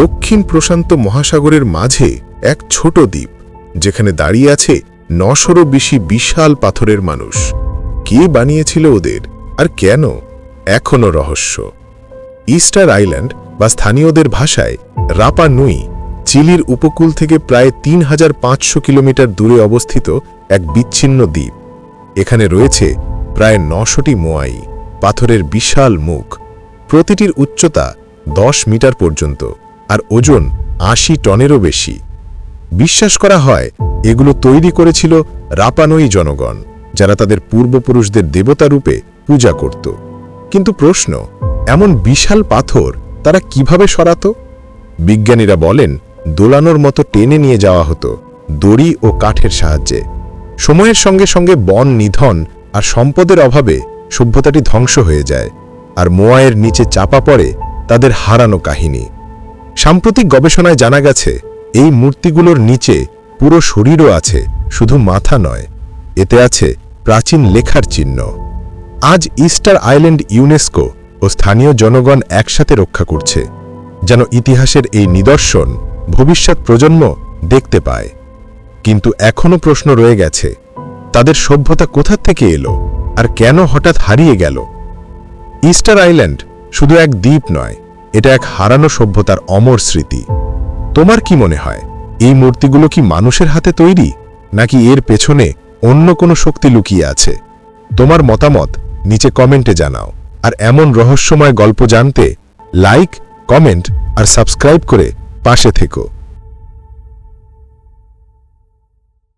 দক্ষিণ প্রশান্ত মহাসাগরের মাঝে এক ছোট দ্বীপ, যেখানে দাঁড়িয়ে আছে নশোরও বেশি বিশাল পাথরের মানুষ। কে বানিয়েছিল ওদের আর কেন এখনও রহস্য। ইস্টার আইল্যান্ড বা স্থানীয়দের ভাষায় রাপা নুই, চিলির উপকূল থেকে প্রায় তিন হাজার পাঁচশো কিলোমিটার দূরে অবস্থিত এক বিচ্ছিন্ন দ্বীপ। এখানে রয়েছে প্রায় নশোটি মোয়াই, পাথরের বিশাল মুখ। প্রতিটির উচ্চতা দশ মিটার পর্যন্ত। আর ওজন আশি টনেরও বেশি। বিশ্বাস করা হয়, এগুলো তৈরি করেছিল রাপানই জনগণ, যারা তাদের পূর্বপুরুষদের দেবতা রূপে পূজা করত। কিন্তু প্রশ্ন, এমন বিশাল পাথর তারা কীভাবে সরাত? বিজ্ঞানীরা বলেন, দোলানোর মতো টেনে নিয়ে যাওয়া হতো দড়ি ও কাঠের সাহায্যে। সময়ের সঙ্গে সঙ্গে বন নিধন আর সম্পদের অভাবে সভ্যতাটি ধ্বংস হয়ে যায়, আর মোয়ায়ের নিচে চাপা পড়ে তাদের হারানো কাহিনী। সাম্প্রতিক গবেষণায় জানা গেছে, এই মূর্তিগুলোর নিচে পুরো শরীরও আছে, শুধু মাথা নয়। এতে আছে প্রাচীন লেখার চিহ্ন। আজ ইস্টার আইল্যান্ড ইউনেস্কো ও স্থানীয় জনগণ একসাথে রক্ষা করছে, যেন ইতিহাসের এই নিদর্শন ভবিষ্যৎ প্রজন্ম দেখতে পায়। কিন্তু এখনও প্রশ্ন রয়ে গেছে, তাদের সভ্যতা কোথা থেকে এলো আর কেন হঠাৎ হারিয়ে গেল? ইস্টার আইল্যান্ড শুধু এক দ্বীপ নয় এটা এক হারানো সভ্যতার অমর স্মৃতি। তোমার কি মনে হয়, এই মূর্তিগুলো কি মানুষের হাতে তৈরি, নাকি এর পেছনে অন্য কোনো শক্তি লুকিয়ে আছে? তোমার মতামত নিচে কমেন্টে জানাও, আর এমন রহস্যময় গল্প জানতে লাইক কমেন্ট আর সাবস্ক্রাইব করে পাশে থেকো।